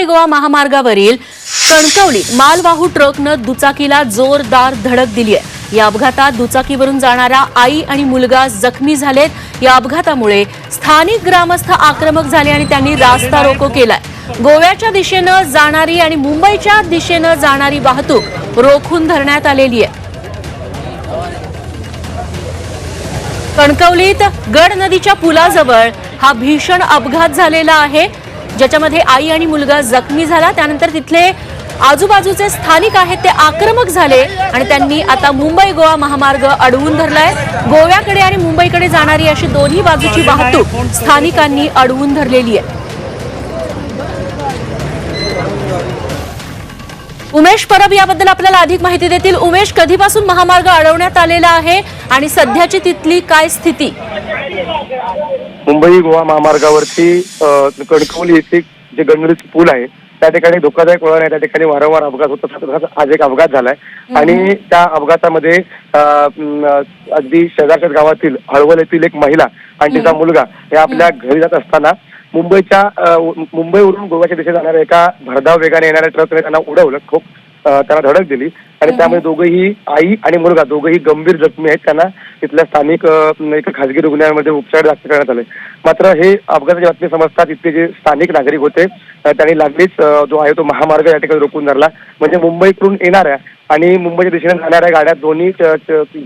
मुंबई गोवा महामार्गावरील कणकवली मालवाहू ट्रकनं दुचाकीला जोरदार धडक दिली आहे. या अपघातात दुचाकीवरून जाणारा आई आणि मुलगा जखमी झालेत. या अपघातामुळे स्थानिक ग्रामस्थ आक्रमक झाले आणि त्यांनी रास्ता रोको केलाय. गोव्याच्या दिशेनं जाणारी आणि मुंबईच्या दिशेनं जाणारी वाहतूक रोखून धरण्यात आलेली आहे. कणकवलीत गड नदीच्या पुलाजवळ हा भीषण अपघात झालेला आहे. ज्याच्यामध्ये आई आणि मुलगा जखमी झाला त्यानंतर तिथले आजूबाजूचे स्थानिक आहेत ते आक्रमक झाले आणि त्यांनी आता मुंबई गोवा महामार्ग अडवून धरलाय. गोव्याकडे आणि मुंबईकडे जाणारी अशी दोन्ही बाजूची वाहतूक स्थानिकांनी अडवून धरलेली आहे. उमेश परब याबद्दल आपल्याला अधिक माहिती देतील. उमेश कधीपासून महामार्ग अडवण्यात आलेला आहे आणि सध्याची तिथली काय स्थिती? मुंबई गोवा महामार्गावरती कणकवली येथे जे गणगणित पूल आहे त्या ठिकाणी धोकादायक वळण आहे त्या ठिकाणी वारंवार अपघात होत आज एक अपघात झालाय. आणि त्या अपघातामध्ये अगदी शेजारच्याच गावातील हळवल येथील एक महिला आणि तिचा मुलगा हे आपल्या घरी जात असताना मुंबईच्या मुंबईवरून गोव्याच्या दिशेने जाणाऱ्या एका भरधाव वेगाने येणाऱ्या ट्रकने त्यांना उडवलं. खूप त्यांना धडक दिली. आणि त्यामध्ये दोघंही आई आणि मुलगा दोघंही गंभीर जखमी आहेत. त्यांना तिथल्या स्थानिक एका खासगी रुग्णालयामध्ये उपचार दाखल करण्यात आले. मात्र हे अपघाताची बातमी समजतात इथले जे स्थानिक नागरिक होते त्यांनी लागलीच जो आहे तो महामार्ग या ठिकाणी रोखून धरला. म्हणजे मुंबईकडून येणाऱ्या आणि मुंबईच्या दिशेने जाणाऱ्या गाड्या दोन्ही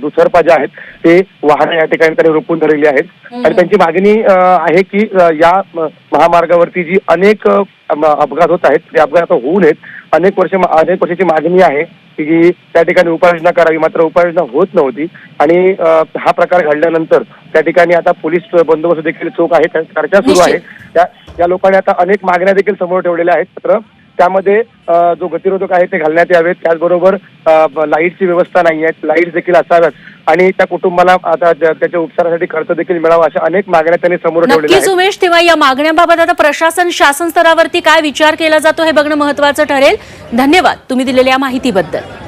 दुतर्फा ज्या आहेत. ते वाहनं या ठिकाणी त्यांनी रोखून धरलेली आहेत. आणि त्यांची मागणी आहे की या महामार्गावरती जी अनेक अपघात होत आहेत ते अपघात आता होऊ नयेत. अनेक वर्ष अनेक वर्षाची मागणी आहे. की त्या ठिकाणी उपाययोजना करावी मात्र उपाययोजना होत नव्हती. आणि हा प्रकार घडल्यानंतर त्या ठिकाणी आता पोलीस बंदोबस्त देखील चोख आहे चर्चा सुरू आहे. त्या या लोकांनी आता अनेक मागण्या देखील समोर ठेवलेल्या आहेत. मात्र त्यामध्ये जो गतिरोधक आहे ते घालण्यात यावेत. त्याचबरोबर लाईटची व्यवस्था नाही आहे. लाइट देखील असाव्यात. आणि त्या कुटुंबाला आता त्याच्या उपचारासाठी खर्च देखील मिळावा अशा अनेक मागण्या त्यांनी समोर आहेत. उमेश तेव्हा या मागण्यांबाबत आता प्रशासन शासन स्तरावरती काय विचार केला जातो हे बघणं महत्वाचं ठरेल. धन्यवाद तुम्ही दिलेल्या या माहितीबद्दल.